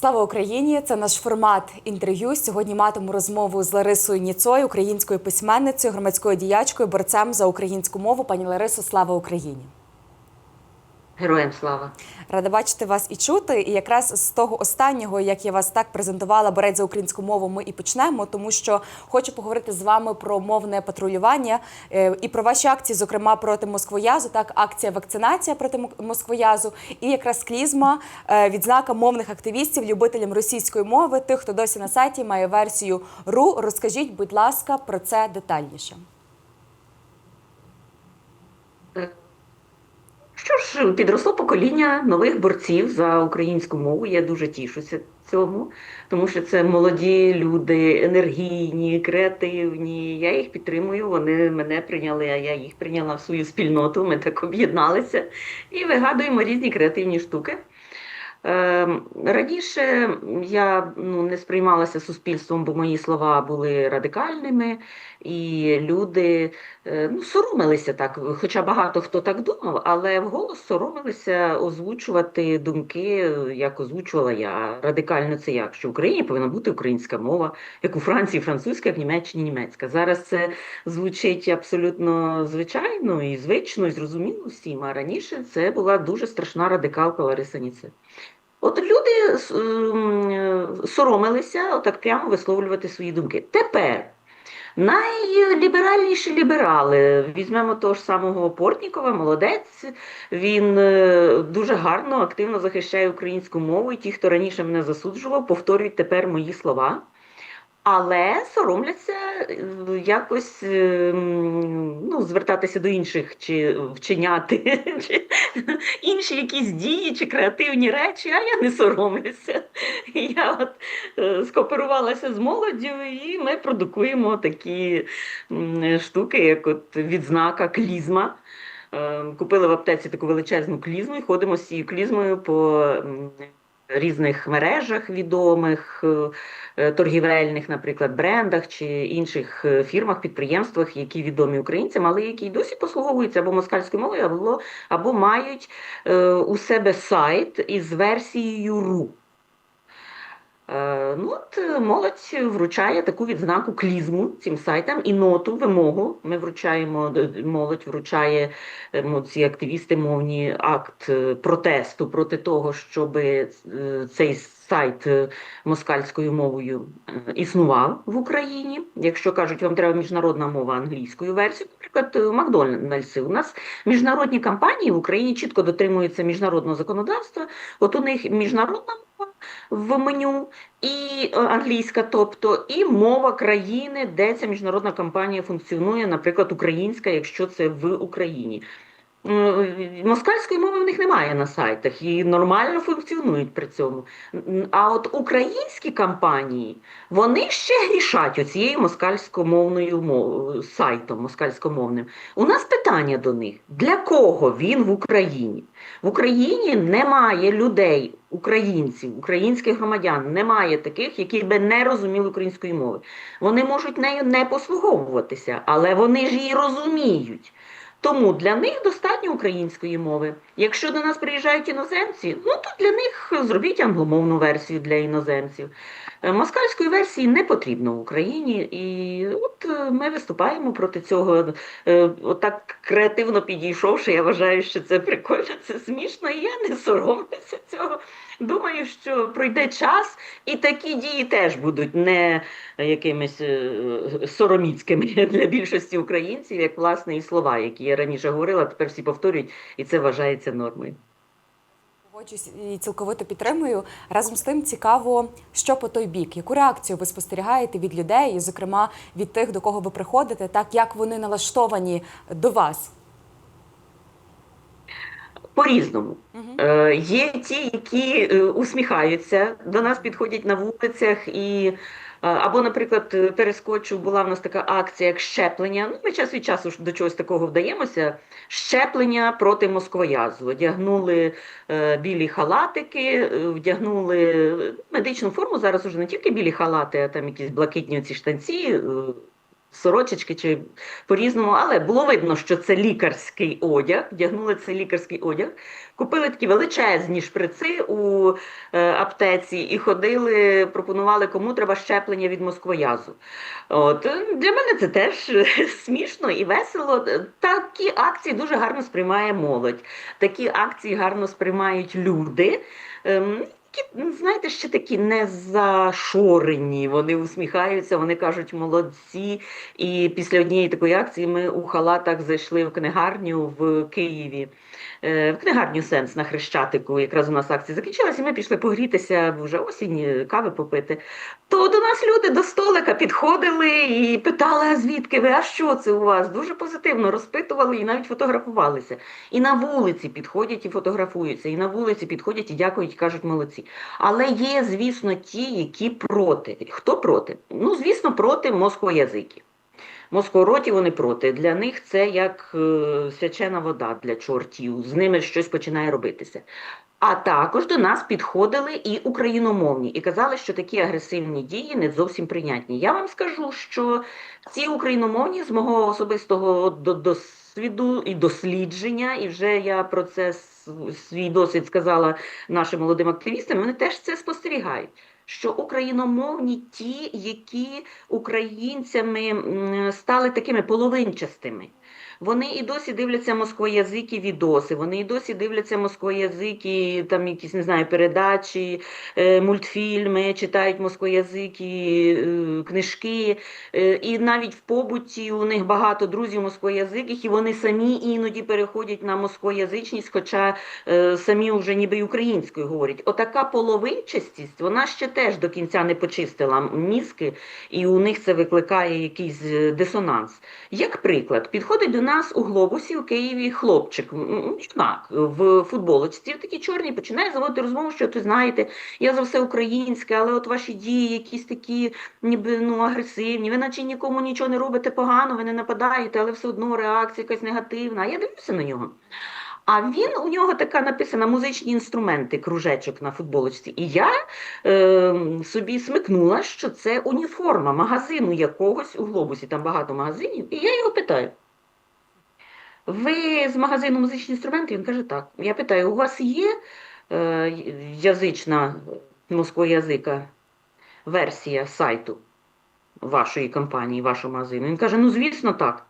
Слава Україні! Це наш формат інтерв'ю. Сьогодні матиму розмову з Ларисою Ніцою, українською письменницею, громадською діячкою, борцем за українську мову. Пані Ларисо, слава Україні! Героям слава. Рада бачити вас і чути. І якраз з того останнього, як я вас так презентувала, борець за українську мову, ми і почнемо, тому що хочу поговорити з вами про мовне патрулювання е, і про ваші акції, зокрема проти москвоязу. Так, акція вакцинація проти москвоязу, і якраз клізма, е, відзнака мовних активістів, любителям російської мови, тих, хто досі на сайті має версію РУ. Розкажіть, будь ласка, про це детальніше. Що ж, підросло покоління нових борців за українську мову. Я дуже тішуся цьому, тому що це молоді люди, енергійні, креативні. Я їх підтримую. Вони мене прийняли, а я їх прийняла в свою спільноту. Ми так об'єдналися і вигадуємо різні креативні штуки. Ем, Раніше я ну, не сприймалася суспільством, бо мої слова були радикальними, і люди е, ну, соромилися так, хоча багато хто так думав, але вголос соромилися озвучувати думки, як озвучувала я. Радикально це як? Що в Україні повинна бути українська мова, як у Франції французька, як в Німеччині німецька. Зараз це звучить абсолютно звичайно і звично, і зрозуміло всім. А раніше це була дуже страшна радикалка Лариса Ніце. От люди е, соромилися отак прямо висловлювати свої думки. Тепер найліберальніші ліберали, візьмемо того ж самого Портнікова, молодець, він е, дуже гарно, активно захищає українську мову, і ті, хто раніше мене засуджував, повторюють тепер мої слова. Але соромляться е, якось е, ну, звертатися до інших чи вчиняти чи інші якісь дії чи креативні речі, а я не соромлюся. Я от е, скооперувалася з молоддю, і ми продукуємо такі штуки, як от відзнака клізма. Купили в аптеці таку величезну клізму і ходимо з цією клізмою по різних мережах відомих, торгівельних, наприклад, брендах чи інших е, фірмах, підприємствах, які відомі українцям, але які й досі послуговуються або москальською мовою, або, або мають е, у себе сайт із версією РУ. Е, Ну, от е, молодь вручає таку відзнаку клізму цим сайтам і ноту, вимогу. Ми вручаємо, молодь вручає е, ці активісти мовні акт е, протесту проти того, щоб цей сайт е, москальською мовою е, існував в Україні. Якщо кажуть, вам треба міжнародна мова англійською версією, наприклад, е, Макдональдси. У нас міжнародні компанії в Україні чітко дотримуються міжнародного законодавства. От у них міжнародна мова в меню і англійська, тобто, і мова країни, де ця міжнародна компанія функціонує, наприклад, українська, якщо це в Україні. Москальської мови в них немає на сайтах і нормально функціонують при цьому. А от українські компанії вони ще грішать оцією москальськомовною мов- сайтом москальськомовним. У нас питання до них: для кого він в Україні? В Україні немає людей, українців, українських громадян, немає таких, які би не розуміли української мови. Вони можуть нею не послуговуватися, але вони ж її розуміють. Тому для них достатньо української мови. Якщо до нас приїжджають іноземці, ну то для них зробіть англомовну версію для іноземців. Е, Москальської версії не потрібно в Україні, і от е, ми виступаємо проти цього. Е, Отак креативно підійшовши, я вважаю, що це прикольно, це смішно, і я не соромлюся цього. Думаю, що пройде час, і такі дії теж будуть не якимись е, сороміцькими для більшості українців, як власне і слова, які я раніше говорила, тепер всі повторюють, і це вважається нормою. Погоджуюсь і цілковито підтримую. Разом з тим цікаво, що по той бік, яку реакцію ви спостерігаєте від людей, і, зокрема від тих, до кого ви приходите, так як вони налаштовані до вас. По-різному. Мгм. Е, є ті, які е, усміхаються, до нас підходять на вулицях і. е, Або, наприклад, перескочу, була в нас така акція, як щеплення. Ну, ми час від часу до чогось такого вдаємося. Щеплення проти москвоязу. Одягнули е, білі халатики, е, вдягнули медичну форму. Зараз уже не тільки білі халати, а там якісь блакитні ці штанці. е, сорочечки чи по-різному, але було видно, що це лікарський одяг. Вдягнули цей лікарський одяг, купили такі величезні шприци у е, аптеці і ходили, пропонували, кому треба щеплення від москвоязу. От для мене це теж смішно і весело. Такі акції дуже гарно сприймає молодь. Такі акції гарно сприймають люди. Ем, які, ну, знаєте, ще такі не зашорені. Вони усміхаються, вони кажуть молодці. І після однієї такої акції ми у халатах зайшли в книгарню в Києві. Е, В книгарню Сенс на Хрещатику. Якраз у нас акція закінчилася, і ми пішли погрітися, вже осінь, е, кави попити. То до нас люди до столика підходили і питали, а звідки ви, а що це у вас? Дуже позитивно розпитували і навіть фотографувалися. І на вулиці підходять і фотографуються, і на вулиці підходять і дякують, і кажуть молодці. Але є, звісно, ті, які проти. Хто проти? Ну, звісно, проти москвоязиків. Москороті вони проти. Для них це як е, свячена вода для чортів. З ними щось починає робитися. А також до нас підходили і україномовні, і казали, що такі агресивні дії не зовсім прийнятні. Я вам скажу, що ці україномовні з мого особистого досвіду і дослідження, і вже я про це свій досвід сказала нашим молодим активістам, вони теж це спостерігають. Що україномовні ті, які українцями стали такими половинчастими. Вони і досі дивляться москвоязикі відоси, вони і досі дивляться москвоязикі, там якісь не знаю, передачі, е, мультфільми, читають москвоязикі е, книжки. Е, і навіть в побуті у них багато друзів москвоязиких, і вони самі іноді переходять на москвоязичність, хоча самі вже ніби українською говорять. Отака половинчастість, вона ще теж до кінця не почистила мізки, і у них це викликає якийсь дисонанс. Як приклад, підходить до нас у глобусі у Києві хлопчик, юнак в футболочці, в такій чорній, починає заводити розмову, що ти знаєте, я за все українське, але от ваші дії якісь такі, ніби ну агресивні, ви наче нікому нічого не робите погано, ви не нападаєте, але все одно реакція якась негативна. Я дивлюся на нього. А він у нього така написана музичні інструменти, кружечок на футболочці. І я е, собі смикнула, що це уніформа магазину якогось у глобусі, там багато магазинів, і я його питаю. Ви з магазину музичні інструменти? Він каже, так. Я питаю, у вас є е, язична язика версія сайту вашої компанії, вашого магазину? Він каже, ну звісно, так.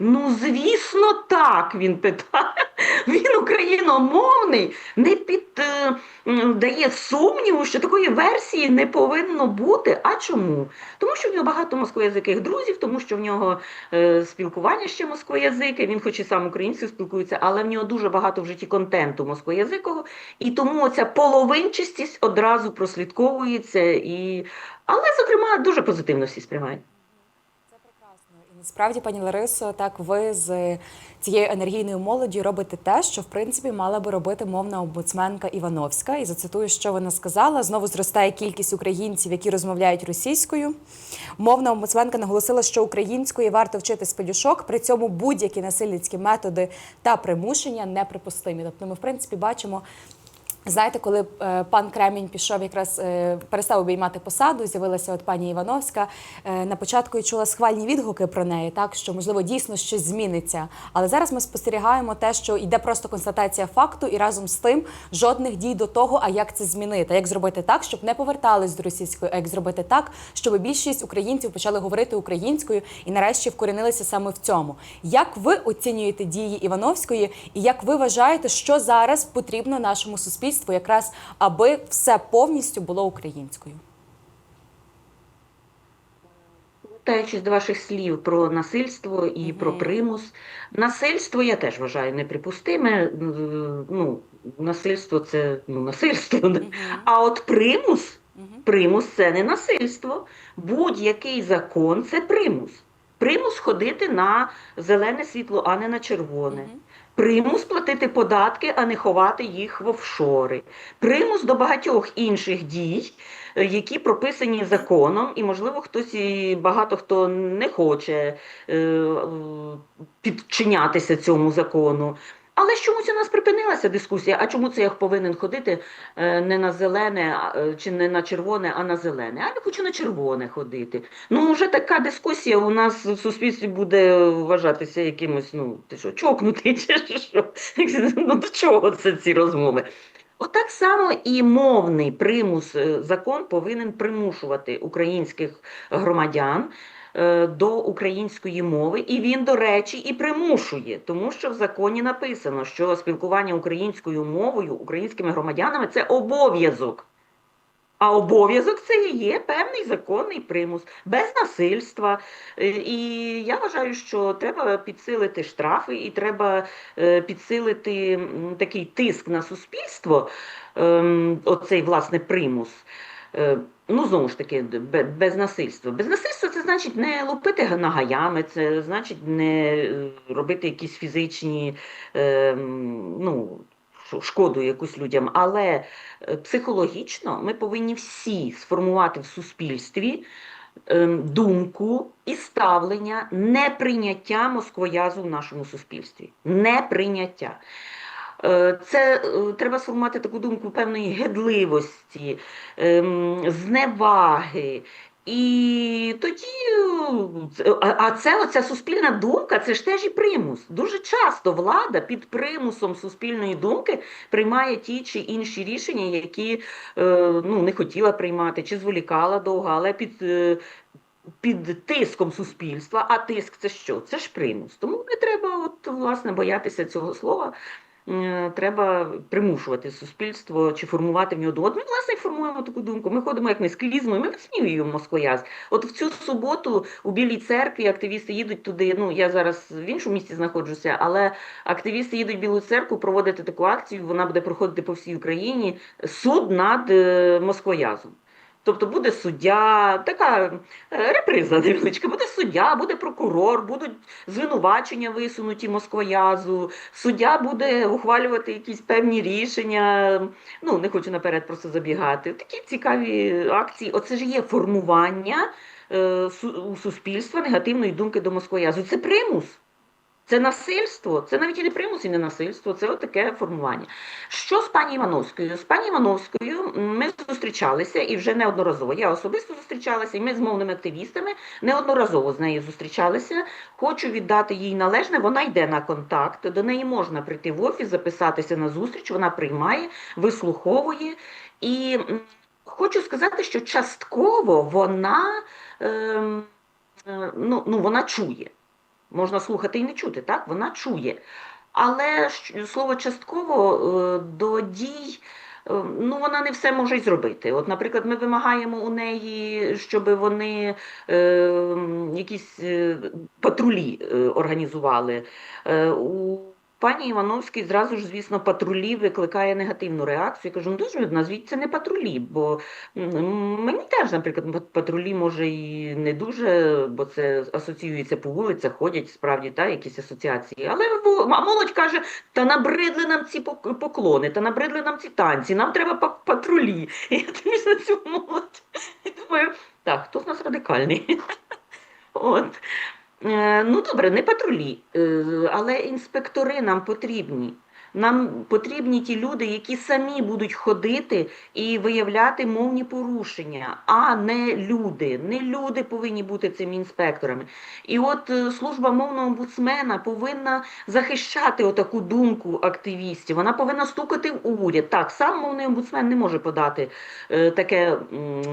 Ну, звісно, так, він питає. Він україномовний, не під, е, сумніву, що такої версії не повинно бути. А чому? Тому що в нього багато москвоязиких друзів, тому що в нього е, спілкування ще москвоязике, він хоч і сам українською спілкується, але в нього дуже багато в житті контенту москвоязикого, і тому оця половинчастість одразу прослідковується. І... Але, зокрема, дуже позитивно всі сприймають. Насправді, пані Ларисо, так ви з цією енергійною молоддю робите те, що в принципі мала би робити мовна омбудсменка Івановська. І зацитую, що вона сказала: знову зростає кількість українців, які розмовляють російською. Мовна омбудсменка наголосила, що української варто вчити з пелюшок, при цьому будь-які насильницькі методи та примушення неприпустимі. Тобто, ми в принципі бачимо. Знаєте, коли е, пан Кремінь пішов, якраз е, перестав обіймати посаду, з'явилася от пані Івановська. Е, на початку я чула схвальні відгуки про неї, так що можливо дійсно щось зміниться. Але зараз ми спостерігаємо те, що йде просто констатація факту, і разом з тим жодних дій до того, а як це змінити, як зробити так, щоб не повертались до російської, а як зробити так, щоб більшість українців почали говорити українською і нарешті вкорінилися саме в цьому. Як ви оцінюєте дії Івановської, і як ви вважаєте, що зараз потрібно нашому суспільству, якраз аби все повністю було українською? Повертаючись до ваших слів про насильство і про примус, насильство я теж вважаю неприпустиме. Е, Ну, насильство це ну, насильство. А от примус, примус це не насильство. Будь-який закон це примус. Примус ходити на зелене світло, а не на червоне. Мгм. Примус платити податки, а не ховати їх в офшори. Примус до багатьох інших дій, е, які прописані законом, і, можливо, хтось і багато хто не хоче е, підчинятися цьому закону. Але чомусь у нас припинилася дискусія. А чому це я повинен ходити е, не на зелене е, чи не на червоне, а на зелене? А я хочу на червоне ходити. Ну, вже така дискусія у нас в суспільстві буде вважатися якимось, ну, ти що, чокнутий чи що? Ну, до чого це ці розмови? Отак само і мовний примус е, закон повинен примушувати українських громадян до української мови, і він, до речі, і примушує, тому що в законі написано, що спілкування українською мовою українськими громадянами це обов'язок. А обов'язок це і є певний законний примус, без насильства. Е, І я вважаю, що треба підсилити штрафи, і треба е, підсилити такий тиск на суспільство, ем, оцей власне примус. Ну, знову ж таки, без насильства. Без насильства це значить не лупити нагаями, це значить не е, робити якісь фізичні е, ну, шкоду якусь людям. Але е, психологічно ми повинні всі сформувати в суспільстві ем, думку і ставлення неприйняття москвоязу в нашому суспільстві. Неприйняття. Е, Це е, треба сформувати таку думку певної гидливості, ем, зневаги. І тоді, е, а це оця суспільна думка, це ж теж і примус. Дуже часто влада під примусом суспільної думки приймає ті чи інші рішення, які ну, не хотіла приймати, чи зволікала довго, але під, під тиском суспільства. А тиск це що? Це ж примус. Тому не треба от, власне, боятися цього слова. Е, Треба примушувати суспільство чи формувати в нього думку. Ми, власне, формуємо таку думку. Ми ходимо як не з клізмою, ми висміюємо москвояз. От в цю суботу у Білій церкві активісти їдуть туди. Ну, я зараз в іншому місті знаходжуся, але активісти їдуть в Білу церкву проводити таку акцію. Вона буде проходити по всій Україні. Суд над е, москвоязом. Тобто буде суддя, така е, реприза невеличка, буде суддя, буде прокурор, будуть звинувачення висунуті москвоязу, суддя буде ухвалювати якісь певні рішення. Ну, не хочу наперед просто забігати. Такі цікаві акції. Оце ж є формування е, у суспільства негативної думки до москвоязу. Це примус. Це насильство, це навіть і не примус, і не насильство, це отаке формування. Що з пані Івановською? З пані Івановською ми зустрічалися і вже неодноразово. Я особисто зустрічалася, і ми з мовними активістами неодноразово з нею зустрічалися. Хочу віддати їй належне. Вона йде на контакт. До неї можна прийти в офіс, записатися на зустріч. Вона приймає, вислуховує. І хочу сказати, що частково вона, ем, е, ну, ну, вона чує. Можна слухати і не чути, так? Вона чує. Але слово частково е, до дій. е, Ну, вона не все може й зробити. От, наприклад, ми вимагаємо у неї, щоб вони е, якісь е, патрулі організували. Е, у пані Івановській зразу ж, звісно, патрулі викликає негативну реакцію. Я кажу, ну дуже назвіть це не патрулі, бо мені теж, наприклад, патрулі може і не дуже, бо це асоціюється по вулицях, ходять справді та, якісь асоціації. Але молодь каже, та набридли нам ці поклони, та набридли нам ці танці, нам треба патрулі. І я дивлюсь на цю молодь і думаю, так, хто з нас радикальний? От. Е, Ну, добре, не патрулі, е, але інспектори нам потрібні. Нам потрібні ті люди, які самі будуть ходити і виявляти мовні порушення, а не люди. Не люди повинні бути цими інспекторами. І от е, служба мовного омбудсмена повинна захищати отаку думку активістів. Вона повинна стукати в уряд. Так, сам мовний омбудсмен не може подати е, таке,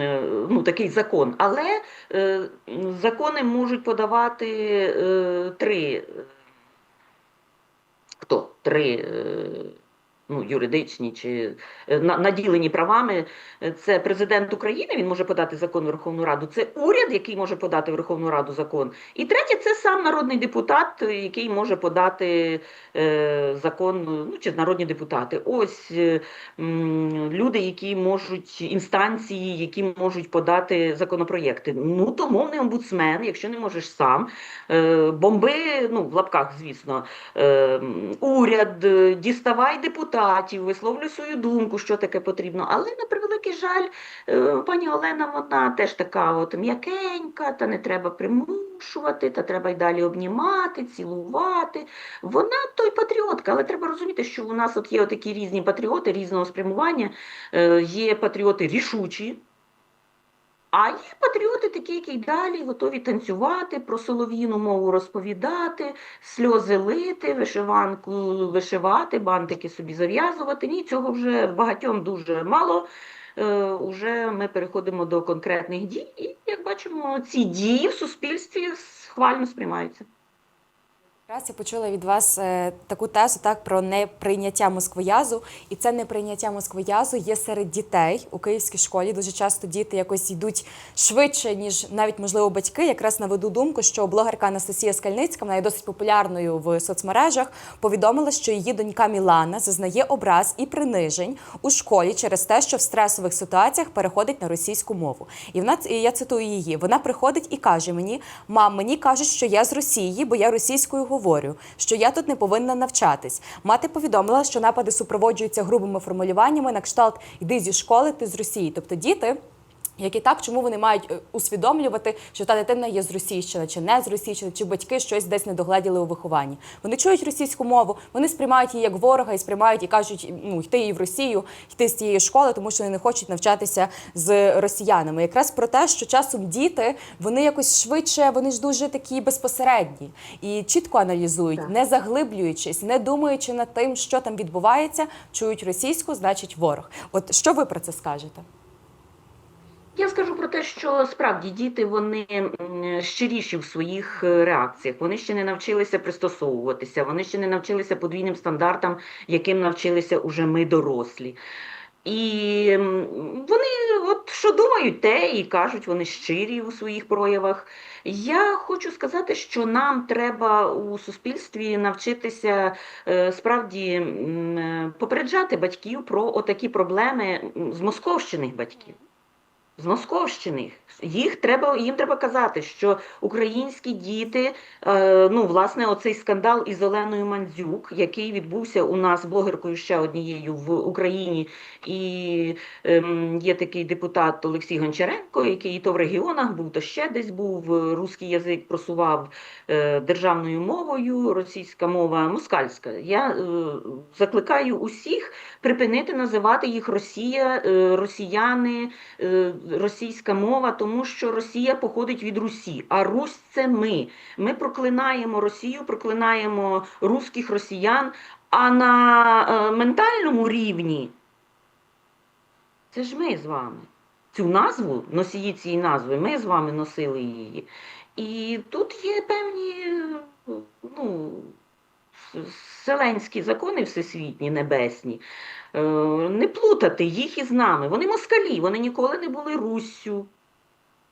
е, ну, такий закон, але закони можуть подавати три. Хто? Три е, ну, юридичні чи е, наділені правами. Е, Це президент України, він може подати закон в Верховну Раду. Це уряд, який може подати в Верховну Раду закон. І третє, це сам народний депутат, який може подати е, закон, ну чи народні депутати. Ось люди, які можуть інстанції, які можуть подати законопроєкти. Ну то мовний омбудсмен, якщо не можеш сам, бомби, ну в лапках, звісно, уряд, діставай депутатів. Депутатів, висловлюю свою думку, що таке потрібно. Але на превеликий жаль, е, пані Олена, вона теж така от м'якенька, та не треба примушувати, та треба й далі обнімати, цілувати. Вона той патріотка, але треба розуміти, що у нас от є такі різні патріоти різного спрямування. Е, Є патріоти рішучі. А є патріоти такі, які й далі готові танцювати, про солов'їну мову розповідати, сльози лити, вишиванку вишивати, бантики собі зав'язувати. Ні, цього вже багатьом дуже мало. Е, уже ми переходимо до конкретних дій, і як бачимо, ці дії в суспільстві схвально сприймаються. Раз я почула від вас е, таку тезу так про неприйняття москвоязу, і це неприйняття москвоязу є серед дітей у київській школі. Дуже часто діти якось йдуть швидше, ніж навіть можливо батьки. Якраз наведу думку, що блогерка Анастасія Скальницька, вона є досить популярною в соцмережах, повідомила, що її донька Мілана зазнає образ і принижень у школі через те, що в стресових ситуаціях переходить на російську мову. І вона і я цитую її. Вона приходить і каже мені: мам, мені кажуть, що я з Росії, бо я російською говорю, що я тут не повинна навчатись. Мати повідомила, що напади супроводжуються грубими формулюваннями на кшталт Іди зі школи, ти з Росії. Тобто діти. Як і так, чому вони мають е, усвідомлювати, що та дитина є з Російщини, чи не з Російщини, чи батьки щось десь не догледіли у вихованні? Вони чують російську мову, вони сприймають її як ворога і сприймають і кажуть, ну йти її в Росію, йти з цієї школи, тому що вони не хочуть навчатися з росіянами. Якраз про те, що часом діти вони якось швидше, вони ж дуже такі безпосередні і чітко аналізують, не заглиблюючись, не думаючи над тим, що там відбувається, чують російську, значить ворог. От що ви про це скажете? Я скажу про те, що справді діти вони щиріші в своїх е, реакціях. Вони ще не навчилися пристосовуватися, вони ще не навчилися подвійним стандартам, яким навчилися уже ми дорослі. І вони от що думають, те і кажуть, вони щирі у своїх проявах. Я хочу сказати, що нам треба у суспільстві навчитися е, справді е, попереджати батьків про отакі проблеми з московщиних батьків. З Московщини. Їх треба, їм треба казати, що українські діти, е, ну, власне, оцей скандал із Оленою Мандзюк, який відбувся у нас блогеркою ще однією в Україні, і ем, є такий депутат Олексій Гончаренко, який то в регіонах був, то ще десь був, е, русський язик просував е, державною мовою, російська мова москальська. Я е, закликаю усіх припинити називати їх Росія, е, росіяни, е, російська мова, тому що Росія походить від Русі, а Русь це ми. Ми проклинаємо Росію, проклинаємо русських росіян, а на е, ментальному рівні це ж ми з вами. Цю назву, носії цієї назви, ми з вами носили її. І тут є певні ну, вселенські закони всесвітні, небесні. Е, Не плутати їх із нами. Вони москалі, вони ніколи не були Руссю.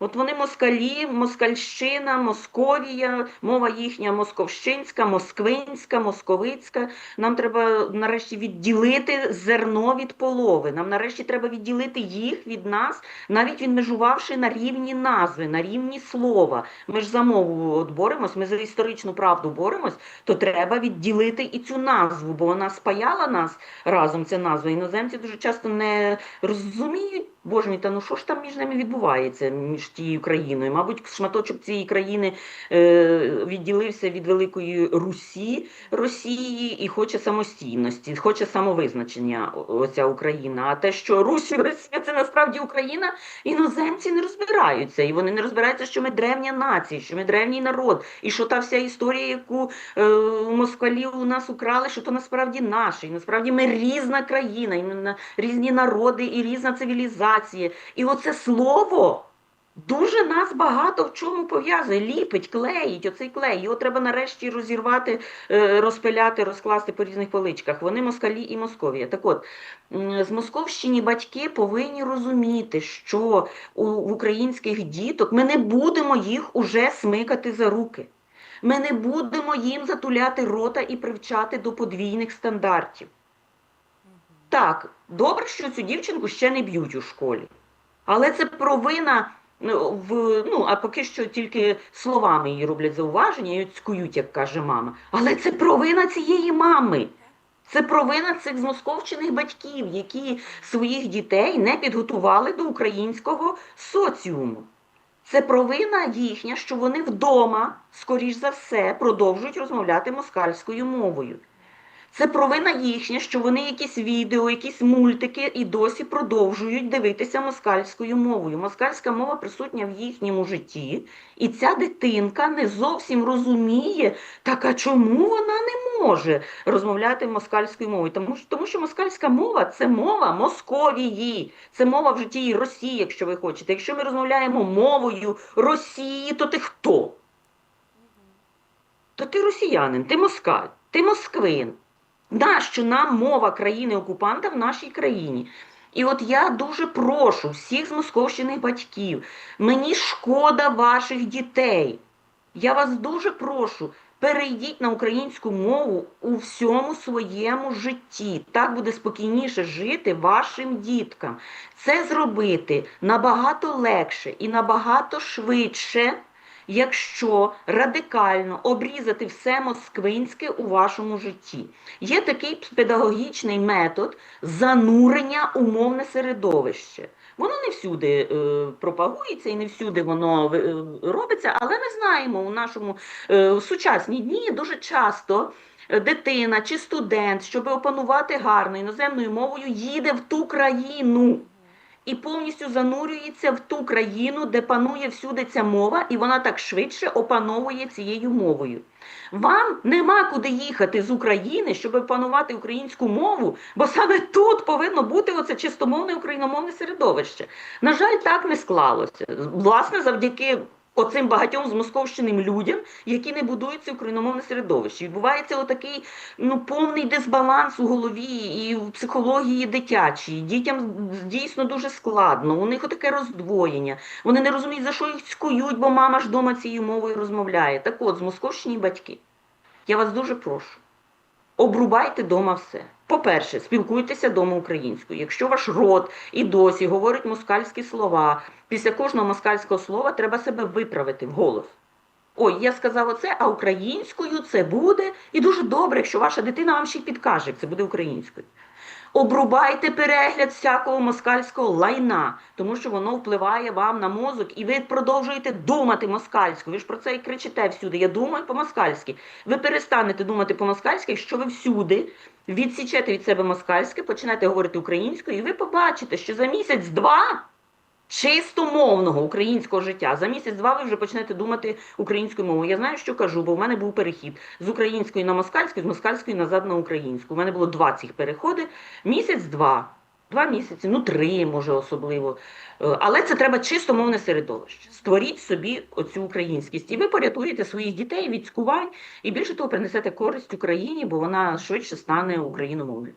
От вони москалі, москальщина, Московія, мова їхня московщинська, москвинська, московицька. Нам треба нарешті відділити зерно від полови. Нам нарешті треба відділити їх від нас, навіть відмежувавши на рівні назви, на рівні слова. Ми ж за мову от боремось, ми за історичну правду боремось, то треба відділити і цю назву, бо вона спаяла нас разом. Ця назва. Іноземці дуже часто не розуміють. Боже мій, та ну що ж там між ними відбувається, між тією країною? Мабуть, шматочок цієї країни е, відділився від Великої Русі, Росії і хоче самостійності, хоче самовизначення оця Україна. А те, що Русь і Росія це насправді Україна, іноземці не розбираються. І вони не розбираються, що ми древня нація, що ми древній народ, і що та вся історія, яку е, москалі у нас украли, що то насправді наше. І насправді ми різна країна, і різні народи, і різна цивілізація. І оце слово. Дуже нас багато в чому пов'язує, ліпить, клеїть, оцей клей. Його треба нарешті розірвати, е, розпиляти, розкласти по різних поличках. Вони москалі і Московія. Так от, з Московщині батьки повинні розуміти, що у, українських діток ми не будемо їх уже смикати за руки. Ми не будемо їм затуляти рота і привчати до подвійних стандартів. Так, добре, що цю дівчинку ще не б'ють у школі. Але це провина в ну, а поки що тільки словами її роблять зауваження і цькують, як каже мама. Але це провина цієї мами. Це провина цих змосковчених батьків, які своїх дітей не підготували до українського соціуму. Це провина їхня, що вони вдома, скоріш за все, продовжують розмовляти москальською мовою. Це провина їхня, що вони якісь відео, якісь мультики і досі продовжують дивитися москальською мовою. Москальська мова присутня в їхньому житті, і ця дитинка не зовсім розуміє, так а чому вона не може розмовляти москальською мовою? Тому що, тому що москальська мова це мова Московії, це мова в житті і Росії, якщо ви хочете. Якщо ми розмовляємо мовою Росії, то ти хто? То ти росіянин, ти москаль, ти москвин. Нащо нам мова країни-окупанта в нашій країні? І от я дуже прошу всіх змосковщених батьків, мені шкода ваших дітей. Я вас дуже прошу, перейдіть на українську мову у всьому своєму житті. Так буде спокійніше жити вашим діткам. Це зробити набагато легше і набагато швидше, якщо радикально обрізати все москвинське у вашому житті. Є такий педагогічний метод занурення у мовне середовище. Воно не всюди е, пропагується і не всюди воно е, робиться, але ми знаємо у нашому е, сучасній дні дуже часто дитина чи студент, щоб опанувати гарно іноземною мовою, їде в ту країну і повністю занурюється в ту країну, де панує всюди ця мова, і вона так швидше опановує цією мовою. Вам нема куди їхати з України, щоб опанувати українську мову, бо саме тут повинно бути оце чистомовне україномовне середовище. На жаль, так не склалося. Власне, завдяки оцим багатьом змосковщеним людям, які не будуються в україномовне середовище. Відбувається отакий ну, повний дисбаланс у голові і в психології дитячій. Дітям дійсно дуже складно, у них отаке роздвоєння. Вони не розуміють, за що їх цькують, бо мама ж дома цією мовою розмовляє. Так от, змосковщені батьки, я вас дуже прошу. Обрубайте дома все. По-перше, спілкуйтеся дома українською. Якщо ваш род і досі говорить москальські слова, після кожного москальського слова треба себе виправити в голос. Ой, я сказала це, а українською це буде. І дуже добре, якщо ваша дитина вам ще й підкаже, як це буде українською. Обрубайте перегляд всякого москальського лайна, тому що воно впливає вам на мозок, і ви продовжуєте думати москальську. Ви ж про це і кричите всюди. Я думаю по-москальськи. Ви перестанете думати по-москальськи, якщо ви всюди відсічете від себе москальське, почнете говорити українською, і ви побачите, що за місяць-два чистомовного українського життя. За місяць-два ви вже почнете думати українською мовою. Я знаю, що кажу, бо в мене був перехід з української на москальську, з москальської назад на українську. У мене було два цих переходи. Місяць-два. Два місяці, ну три, може, особливо. Е, Але це треба чисто мовне середовище. Створіть собі оцю українськість, і ви порятуєте своїх дітей від цькувань, і більше того, принесете користь Україні, бо вона швидше стане україномовною.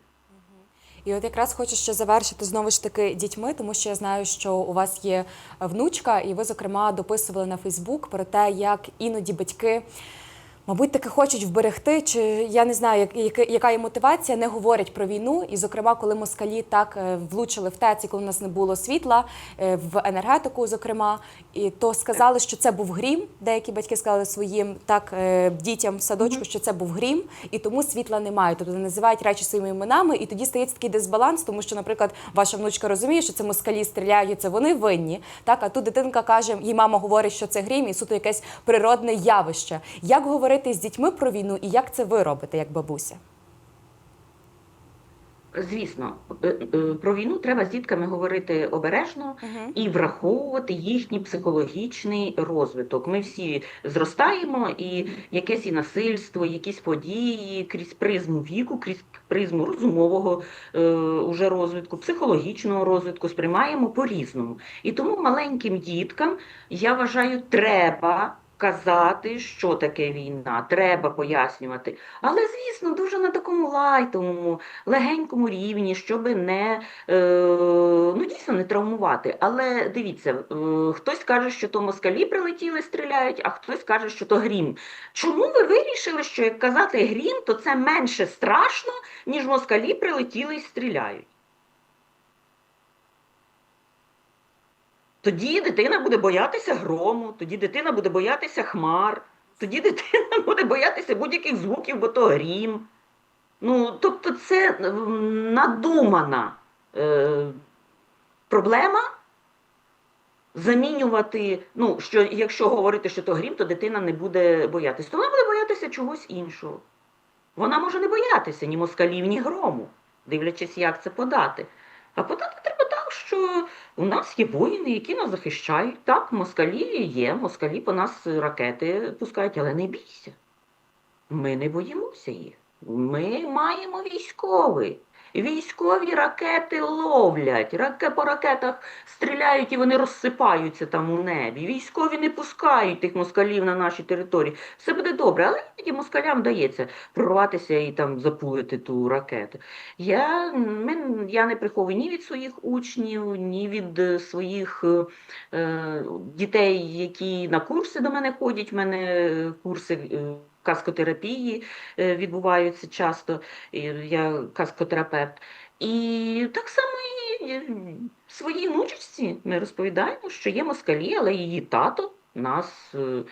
І от якраз хочу ще завершити знову ж таки дітьми, тому що я знаю, що у вас є внучка, і ви, зокрема, дописували на Фейсбук про те, як іноді батьки. Мабуть, таки хочуть вберегти, чи я не знаю, як, яка, є мотивація, не говорять про війну. І, зокрема, коли москалі так е, влучили в ТЕЦ, і коли у нас не було світла е, в енергетику, зокрема, і то сказали, що це був грім. Деякі батьки сказали своїм так е, дітям в садочку, що це був грім, і тому світла немає. Тобто називають речі своїми іменами, і тоді стається такий дисбаланс, тому що, наприклад, ваша внучка розуміє, що це москалі стріляють, і це вони винні. Так, а тут дитинка каже, їй мама говорить, що це грім, і суто якесь природне явище. Як говорити з дітьми про війну і як це ви робите, як бабуся? Звісно, е, е, про війну треба з дітками говорити обережно і враховувати їхній психологічний розвиток. Ми всі зростаємо, і якесь і насильство, якісь події крізь призму віку, крізь призму розумового е, уже розвитку, психологічного розвитку сприймаємо по-різному. І тому маленьким діткам я вважаю, треба. Казати, що таке війна, треба пояснювати. Але, звісно, дуже на такому лайтовому, легенькому рівні, щоб не е, ну, дійсно не травмувати. Але дивіться, е, хтось каже, що то москалі прилетіли, стріляють, а хтось каже, що то грім. Чому ви вирішили, що як казати грім, то це менше страшно, ніж москалі прилетіли і стріляють? Тоді дитина буде боятися грому, тоді дитина буде боятися хмар, тоді дитина буде боятися будь-яких звуків, бо то грім. Ну, тобто, це надумана е, проблема. Замінювати, ну, що якщо говорити, що то грім, то дитина не буде боятися, то вона буде боятися чогось іншого. Вона може не боятися ні москалів, ні грому, дивлячись, як це подати. А подати треба у нас є воїни, які нас захищають. Так, москалі є, москалі по нас ракети пускають, але не бійся. Ми не боїмося їх. Ми маємо військовий. Військові ракети ловлять, раке по ракетах стріляють і вони розсипаються там у небі. Військові не пускають тих москалів на наші території. Все буде добре, але іноді москалям вдається прорватися і там запулити ту ракету. Я, ми, я не приховую ні від своїх учнів, ні від своїх е, е, дітей, які на курси до мене ходять. У мене курси е, каскотерапії е, відбуваються часто. Я каскотерапевт. І так само і своїй внучці ми розповідаємо, що є москалі, але її тато нас е,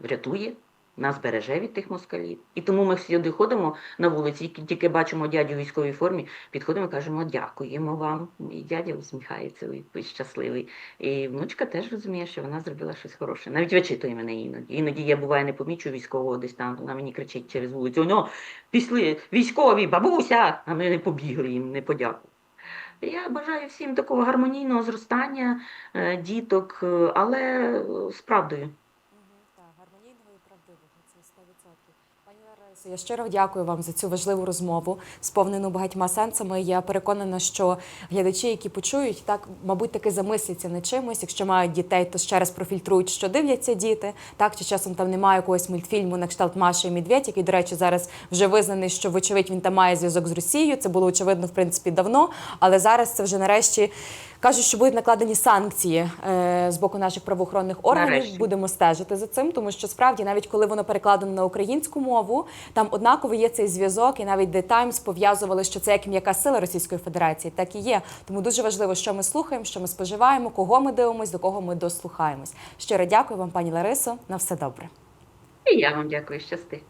врятує, нас береже від тих москалів. І тому ми всюди ходимо на вулиці, тільки- бачимо дядю у військовій формі, підходимо і кажемо дякуємо вам. І дядя усміхається, і щасливий. І внучка теж розуміє, що вона зробила щось хороше. Навіть вичитує мене іноді. Іноді я буває не помічу військового десь там, вона мені кричить через вулицю: ну, пішли військові, бабуся! А ми не побігли їм, не подякували. Я бажаю всім такого гармонійного зростання е, діток, е, але е, з правдою. Так, гармонійного і правдивого, це 100%. Пані Ларисо, я щиро дякую вам за цю важливу розмову, сповнену багатьма сенсами. Я переконана, що глядачі, які почують, так, мабуть, таки замисляться над чимось. Якщо мають дітей, то ще раз профільтрують, що дивляться діти. Так, чи часом там немає якогось мультфільму на кшталт Маша і Медведь, який, до речі, зараз вже визнаний, що вочевидь він там має зв'язок з Росією. Це було очевидно, в принципі, давно. Але зараз це вже нарешті кажуть, що будуть накладені санкції е, з боку наших правоохоронних органів. Нарешті. Будемо стежити за цим, тому що справді, навіть коли воно перекладено на українську мову, там однаково є цей зв'язок, і навіть The Times пов'язували, що це як м'яка сила Російської Федерації, так і є. Тому дуже важливо, що ми слухаємо, що ми споживаємо, кого ми дивимося, до кого ми дослухаємось. Щиро дякую вам, пані Ларисо. На все добре. І я вам дякую, щасти.